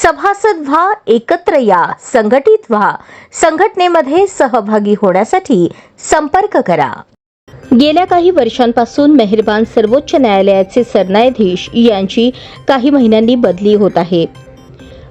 सभासद व्हा एकत्र या संघटित व्हा. संघटनेमध्ये सहभागी होण्यासाठी संपर्क करा. गेल्या काही वर्षांपासून मेहरबान सर्वोच्च न्यायालयाचे सरन्यायाधीश यांची काही महिन्यांनी बदली होत आहे.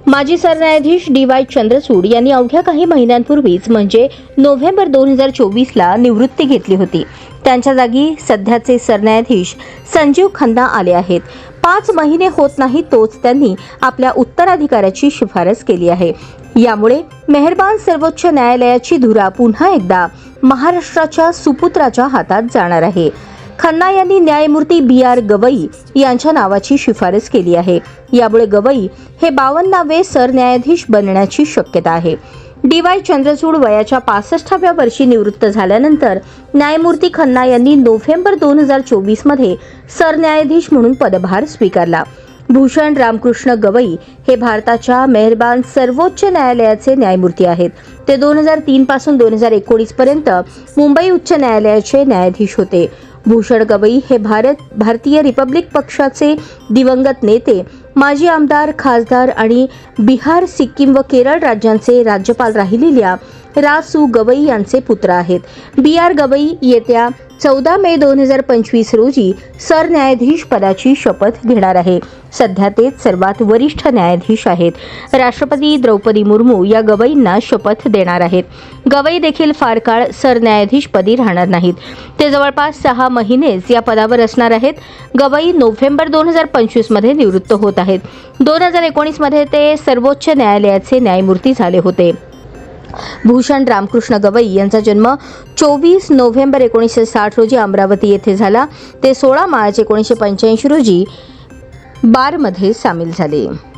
माजी सरन्यायाधीश डी वाय चंद्रचूड यांनी अवघ्या काही महिन्यांपूर्वीच म्हणजे नोव्हेंबर दोन हजार चोवीसला निवृत्ती घेतली होती. त्यांच्या जागी सध्याचे सरन्यायाधीश संजीव खन्ना आले आहेत. पाच महिने होत नाही तोच त्यांनी आपल्या उत्तराधिकाऱ्याची शिफारस केली आहे. यामुळे मेहरबान सर्वोच्च न्यायालयाची धुरा पुन्हा एकदा महाराष्ट्राच्या सुपुत्राच्या हातात जाणार आहे. खन्ना यांनी न्यायमूर्ती बी आर गवई यांच्या नावाची शिफारस केली आहे. यामुळे गवई हे बावन्नावे सरन्यायाधीश बनण्याची शक्यता आहे. डी वाय चंद्रचूड वयाच्या पासष्टाव्या वर्षी निवृत्त झाल्यानंतर न्यायमूर्ती खन्ना यांनी नोव्हेंबर दोन हजार चोवीसमध्ये सरन्यायाधीश म्हणून पदभार स्वीकारला. भूषण रामकृष्ण गवई हे भारताच्या मेहरबान सर्वोच्च न्यायालयाचे न्यायमूर्ती आहेत. ते दोन हजार तीन पासून दोन हजार एकोणीस पर्यंत मुंबई उच्च न्यायालयाचे न्यायाधीश होते. भूषण गवई हे भारत भारतीय रिपब्लिक पक्षाचे दिवंगत नेते माजी आमदार खासदार आणि बिहार सिक्कीम व केरळ राज्यांचे राज्यपाल राहिलेल्या रा सु गवई यांचे पुत्र आहेत. बी आर गवई येत्या चौदा मे दोन हजार पंचवीस रोजी सरन्यायाधीश पदाची शपथ घेणार आहे. सध्या ते सर्वात वरिष्ठ न्यायाधीश आहेत. राष्ट्रपती द्रौपदी मुर्मू या गवईंना शपथ देणार आहेत. गवई देखील फार काळ सरन्यायाधीशपदी राहणार नाहीत. ते जवळपास सहा महिनेच या पदावर असणार आहेत. गवई नोव्हेंबर दोन हजार पंचवीसमध्ये निवृत्त होत आहेत. दोन हजार एकोणीसमध्ये ते सर्वोच्च न्यायालयाचे न्यायमूर्ती झाले होते. भूषण रामकृष्ण गवई यांचा जन्म चोवीस नोव्हेंबर एकोणीसशे साठ रोजी अमरावती येथे झाला. ते सोळा मार्च एकोणीसशे पंच्याऐंशी रोजी बारमध्ये सामील झाले.